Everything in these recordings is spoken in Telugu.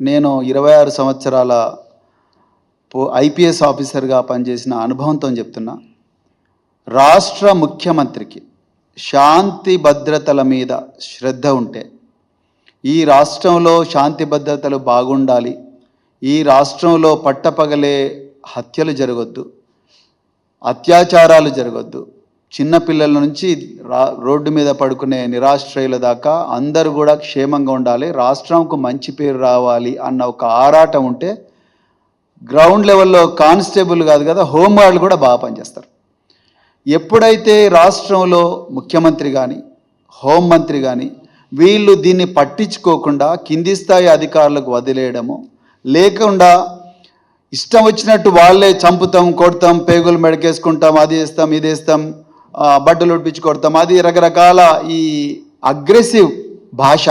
నేను ఇరవై ఆరు సంవత్సరాల ఐపీఎస్ ఆఫీసర్గా పనిచేసిన అనుభవంతో చెప్తున్నా. రాష్ట్ర ముఖ్యమంత్రికి శాంతి భద్రతల మీద శ్రద్ధ ఉంటే ఈ రాష్ట్రంలో శాంతి భద్రతలు బాగుండాలి ఈ రాష్ట్రంలో పట్టపగలే హత్యలు జరగొద్దు అత్యాచారాలు జరగొద్దు చిన్నపిల్లల నుంచి రా రోడ్డు మీద పడుకునే నిరాశ్రయుల దాకా అందరూ కూడా క్షేమంగా ఉండాలి రాష్ట్రంకు మంచి పేరు రావాలి అన్న ఒక ఆరాటం ఉంటే గ్రౌండ్ లెవెల్లో కానిస్టేబుల్ కాదు కదా హోంగార్డులు కూడా బాగా పనిచేస్తారు. ఎప్పుడైతే రాష్ట్రంలో ముఖ్యమంత్రి కానీ హోంమంత్రి కానీ వీళ్ళు దీన్ని పట్టించుకోకుండా కింది స్థాయి అధికారులకు వదిలేయడము లేకుండా ఇష్టం వచ్చినట్టు వాళ్ళే చంపుతాం కొడతాం పేగులు మెడకేసుకుంటాం అది వేస్తాం ఇది వేస్తాం బట్టలు ఉడిపించి కొడతాం. అది రకరకాల ఈ అగ్రెసివ్ భాష.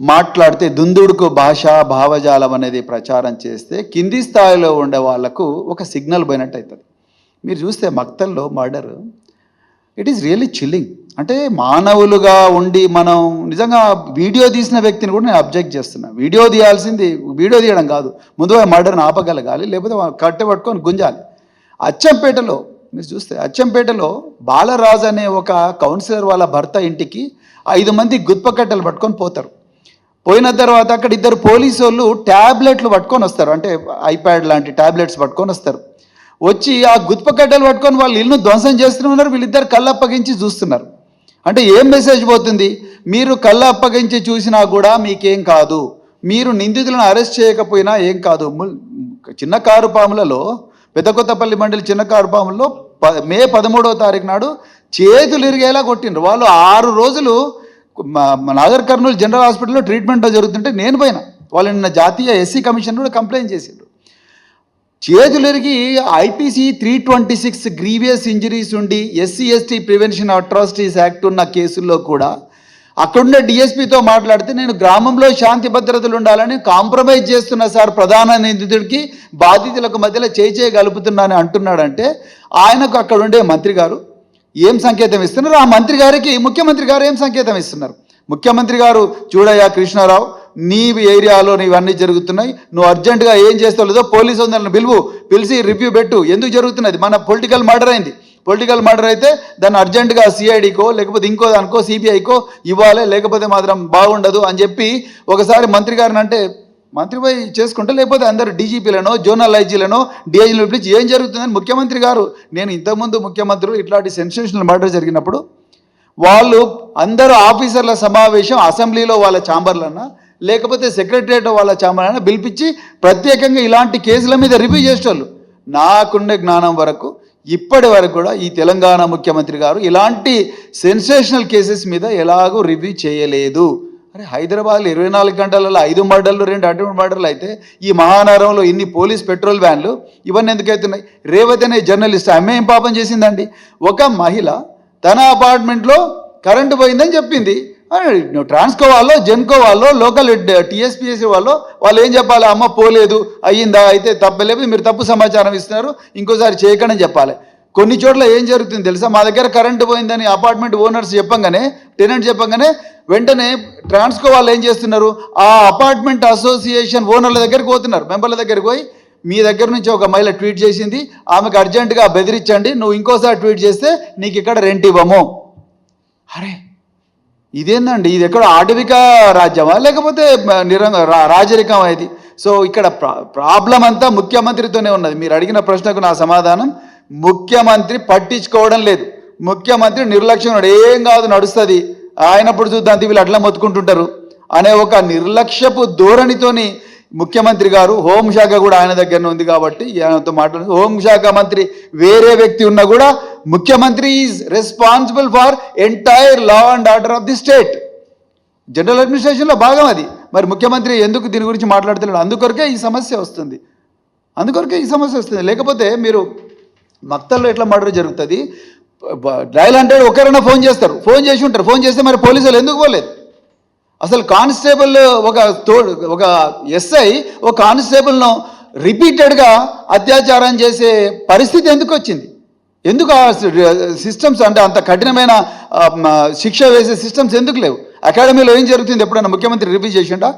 మాట్లాడితే దుందుడుకు భాష భావజాలం అనేది ప్రచారం చేస్తే కింది స్థాయిలో ఉండే వాళ్ళకు ఒక సిగ్నల్ పోయినట్టు అవుతుంది మీరు చూస్తే మక్తల్లో murder. It is really chilling అంటే మానవులుగా ఉండి మనం నిజంగా వీడియో తీసిన వ్యక్తిని కూడా నేను అబ్జెక్ట్ చేస్తున్నా. వీడియో తీయాల్సింది వీడియో తీయడం కాదు. ముందు మర్డర్ని ఆపగలగాలి లేకపోతే కట్టె పట్టుకొని గుంజాలి. అచ్చంపేటలో మీరు చూస్తే అచ్చంపేటలో బాలరాజు అనే ఒక కౌన్సిలర్ వాళ్ళ భర్త ఇంటికి ఐదు మంది గుత్ప కట్టెలు పట్టుకొని పోతారు. పోయిన తర్వాత అక్కడ ఇద్దరు పోలీసు వాళ్ళు ట్యాబ్లెట్లు పట్టుకొని వస్తారు. అంటే ఐప్యాడ్ లాంటి ట్యాబ్లెట్స్ పట్టుకొని వస్తారు. వచ్చి ఆ గుత్ప కట్టెలు పట్టుకొని వాళ్ళు ఇల్లు ధ్వంసం చేస్తున్నారు. వీళ్ళిద్దరు కళ్ళు అప్పగించి చూస్తున్నారు. అంటే ఏం మెసేజ్ పోతుంది? మీరు కళ్ళు అప్పగించి చూసినా కూడా మీకేం కాదు. మీరు నిందితులను అరెస్ట్ చేయకపోయినా ఏం కాదు. ముల్- చిన్న కారు పాములలో పెద్ద కొత్తపల్లి మండలి చిన్న కారు పాములలో ప మే పదమూడవ తారీఖు నాడు చేతులు ఇరిగేలా కొట్టిండ్రు. వాళ్ళు ఆరు రోజులు మా- నాగర్ కర్నూలు జనరల్ హాస్పిటల్లో ట్రీట్మెంట్ జరుగుతుంటే నేను పోయిన. వాళ్ళు నిన్న జాతీయ ఎస్సీ కమిషన్ కూడా కంప్లైంట్ చేసిండ్రు. చేతులు ఇరిగి IPC three twenty six grievous injuries ఉండి SC ST prevention atrocities act ఉన్న కేసుల్లో కూడా అక్కడున్న డిఎస్పీతో మాట్లాడితే నేను గ్రామంలో శాంతి భద్రతలు ఉండాలని కాంప్రమైజ్ చేస్తున్న సార్ ప్రధాన నిందితుడికి బాధితులకు మధ్యలో చేయి చేయగలుపుతున్నానని అంటున్నాడంటే ఆయనకు అక్కడ ఉండే మంత్రి గారు ఏం సంకేతం ఇస్తున్నారు? ఆ మంత్రి గారికి ముఖ్యమంత్రి గారు ఏం సంకేతం ఇస్తున్నారు? ముఖ్యమంత్రి గారు చూడయ్యా కృష్ణారావు నీ ఏరియాలో ఇవన్నీ జరుగుతున్నాయి నువ్వు అర్జెంటుగా ఏం చేస్తావు లేదో పోలీసు వందలను పిలువు పిలిచి రివ్యూ పెట్టు. ఎందుకు జరుగుతున్నది? మన పొలిటికల్ మర్డర్ అయింది. పొలిటికల్ మర్డర్ అయితే దాన్ని అర్జెంటుగా సిఐడికో లేకపోతే ఇంకో దానికో సిబిఐకో ఇవ్వాలి లేకపోతే మాత్రం బాగుండదు అని చెప్పి ఒకసారి మంత్రి గారిని అంటే మంత్రి చేసుకుంటే లేకపోతే అందరు డీజీపీలనో జోనల్ ఐజీలనో డిఐజీలను పిలిచి ఏం జరుగుతుందని ముఖ్యమంత్రి గారు నేను ఇంతకుముందు ముఖ్యమంత్రులు ఇట్లాంటి సెన్సేషనల్ మర్డర్ జరిగినప్పుడు వాళ్ళు అందరూ ఆఫీసర్ల సమావేశం అసెంబ్లీలో వాళ్ళ ఛాంబర్లన్నా లేకపోతే సెక్రటరియట్ వాళ్ళ ఛాంబర్లన్నా పిలిపించి ప్రత్యేకంగా ఇలాంటి కేసుల మీద రివ్యూ చేసేవాళ్ళు నాకుండే జ్ఞానం వరకు ఇప్పటి వరకు కూడా ఈ తెలంగాణ ముఖ్యమంత్రి గారు ఇలాంటి సెన్సేషనల్ కేసెస్ మీద ఎలాగూ రివ్యూ చేయలేదు. అరే హైదరాబాద్లో ఇరవై నాలుగు గంటలలో ఐదు మర్డర్లు రెండు అటువంటి మర్డర్లు అయితే ఈ మహానగరంలో ఇన్ని పోలీస్ పెట్రోల్ వ్యాన్లు ఇవన్నీ ఎందుకు అవుతున్నాయి? రేవతి అనే జర్నలిస్ట్ ఆమె ఏం పాపం చేసిందండి? ఒక మహిళ తన అపార్ట్మెంట్లో కరెంటు పోయిందని చెప్పింది. ట్రాన్స్కో వాళ్ళు జెన్కో వాళ్ళు లోకల్ టీఎస్పీఎస్సీ వాళ్ళు వాళ్ళు ఏం చెప్పాలి? అమ్మ పోలేదు అయ్యిందా? అయితే తప్పలేదు మీరు తప్పు సమాచారం ఇస్తున్నారు ఇంకోసారి చేయకండి చెప్పాలి. కొన్ని చోట్ల ఏం జరుగుతుంది తెలుసా? మా దగ్గర కరెంటు పోయిందని అపార్ట్మెంట్ ఓనర్స్ చెప్పంగానే టెనెంట్ చెప్పంగానే వెంటనే ట్రాన్స్కో వాళ్ళు ఏం చేస్తున్నారు? ఆ అపార్ట్మెంట్ అసోసియేషన్ ఓనర్ల దగ్గరికి పోతున్నారు మెంబర్ల దగ్గరికి పోయి మీ దగ్గర నుంచి ఒక మహిళ ట్వీట్ చేసింది ఆమెకు అర్జెంటుగా బెదిరించండి నువ్వు ఇంకోసారి ట్వీట్ చేస్తే నీకు ఇక్కడ రెంట్ ఇవ్వము. అరే ఇదేందండి? ఇది ఎక్కడ ఆటవిక రాజ్యమా? లేకపోతే నిరంగ రాజరికం ఇది? సో ఇక్కడ ప్రా- ప్రాబ్లం అంతా ముఖ్యమంత్రితోనే ఉన్నది. మీరు అడిగిన ప్రశ్నకు నా సమాధానం ముఖ్యమంత్రి పట్టించుకోవడం లేదు. ముఖ్యమంత్రి నిర్లక్ష్యం ఏం కాదు నడుస్తుంది. ఆయనప్పుడు చూద్దాం వీళ్ళు అట్లా మొత్తుకుంటుంటారు. అనే ఒక నిర్లక్ష్యపు ధోరణితోని ముఖ్యమంత్రి గారు హోంశాఖ కూడా ఆయన దగ్గరనే ఉంది కాబట్టి ఆయనతో మాట్లాడు హోంశాఖ మంత్రి వేరే వ్యక్తి ఉన్నా కూడా ముఖ్యమంత్రి is responsible for entire law and order of the state general అడ్మినిస్ట్రేషన్లో భాగం అది. మరి ముఖ్యమంత్రి ఎందుకు దీని గురించి మాట్లాడుతున్నాడు అందుకొరకే ఈ సమస్య వస్తుంది. అందుకొరకే ఈ సమస్య వస్తుంది. లేకపోతే మీరు మక్తల్లో ఎట్లా మర్డర్ జరుగుతుంది? డయల్ హండ్రెడ్ ఒకరైనా ఫోన్ చేస్తారు. ఫోన్ చేసి ఉంటారు. ఫోన్ చేస్తే మరి పోలీసులు ఎందుకు పోలేదు? అసలు కానిస్టేబుల్ ఒక తో ఒక ఎస్ఐ ఒక కానిస్టేబుల్ను రిపీటెడ్గా అత్యాచారం చేసే పరిస్థితి ఎందుకు వచ్చింది ఎందుకు ఆ సిస్టమ్స్ అంటే అంత కఠినమైన శిక్ష వేసే సిస్టమ్స్ ఎందుకు లేవు? అకాడమీలో ఏం జరుగుతుంది? ఎప్పుడైనా ముఖ్యమంత్రి రివ్యూ చేసిండా?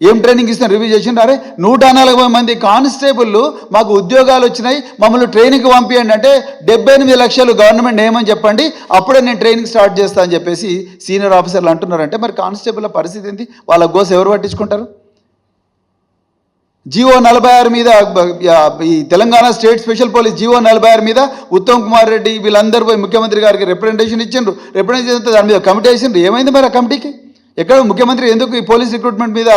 ఏం ట్రైనింగ్ ఇస్తాను రివ్యూ చేసిండ్రు? అరే నూట నలభై మంది కానిస్టేబుల్ మాకు ఉద్యోగాలు వచ్చినాయి మమ్మల్ని ట్రైనింగ్కి పంపించండి అంటే డెబ్బై ఎనిమిది లక్షలు గవర్నమెంట్ ఏమని చెప్పండి? అప్పుడే నేను ట్రైనింగ్ స్టార్ట్ చేస్తా అని చెప్పేసి సీనియర్ ఆఫీసర్లు అంటున్నారంటే మరి కానిస్టేబుల్ పరిస్థితి ఏంటి వాళ్ళ గోస ఎవరు పట్టించుకుంటారు? జీవో నలభై ఆరు మీద ఈ Telangana state special police GO నలభై ఆరు మీద ఉత్తమ్ కుమార్ రెడ్డి వీళ్ళందరూ పోయి ముఖ్యమంత్రి గారికి రిప్రజెంటేషన్ ఇచ్చిండ్రు. రిప్రజెంటేషన్ దాని మీద కమిటీ వేసిండ్రు. ఏమైంది మరి ఆ కమిటీకి? ఎక్కడ ముఖ్యమంత్రి ఎందుకు ఈ పోలీస్ రిక్రూట్మెంట్ మీద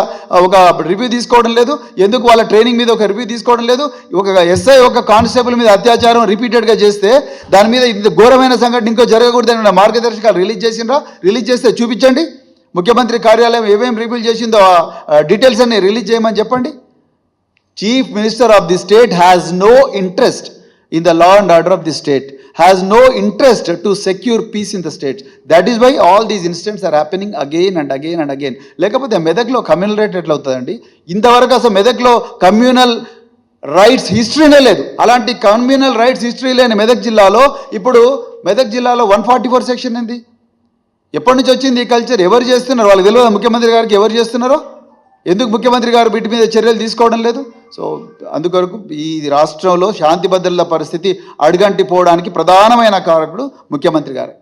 ఒక రివ్యూ తీసుకోవడం లేదు? ఎందుకు వాళ్ళ ట్రైనింగ్ మీద ఒక రివ్యూ తీసుకోవడం లేదు? ఒక ఎస్ఐ ఒక కానిస్టేబుల్ మీద అత్యాచారం రిపీటెడ్గా చేస్తే దాని మీద ఇంత ఘోరమైన సంఘటన ఇంకో జరగకూడదని మార్గదర్శకాలు రిలీజ్ చేసినరా రిలీజ్ చేస్తే చూపించండి. ముఖ్యమంత్రి కార్యాలయం ఏమేమి రివ్యూ చేసిందో ఆ డీటెయిల్స్ అన్ని రిలీజ్ చేయమని చెప్పండి. Chief minister of the state has no interest in the law and order of the state, has no interest to secure peace in the state. That is why all these incidents are happening again and again and again. లేకపోతే మెదక్లో కమ్యూనల్ రైట్ ఎట్లా అవుతుందండి ఇంతవరకు అసలు మెదక్లో కమ్యూనల్ రైట్స్ హిస్టరీనే లేదు. అలాంటి కమ్యూనల్ రైట్స్ హిస్టరీ లేని మెదక్ జిల్లాలో ఇప్పుడు మెదక్ జిల్లాలో వన్ ఫార్టీ ఫోర్ సెక్షన్ ఏంది? ఎప్పటి నుంచి వచ్చింది ఈ కల్చర్ ఎవరు చేస్తున్నారు? వాళ్ళకి తెలియదు ముఖ్యమంత్రి గారికి ఎవరు చేస్తున్నారో? ఎందుకు ముఖ్యమంత్రి గారు వీటి మీద చర్యలు తీసుకోవడం లేదు? సో అందుకొరకు ఈ రాష్ట్రంలో శాంతి భద్రతల పరిస్థితి అడుగంటి పోవడానికి ప్రధానమైన కారకుడు ముఖ్యమంత్రి గారే.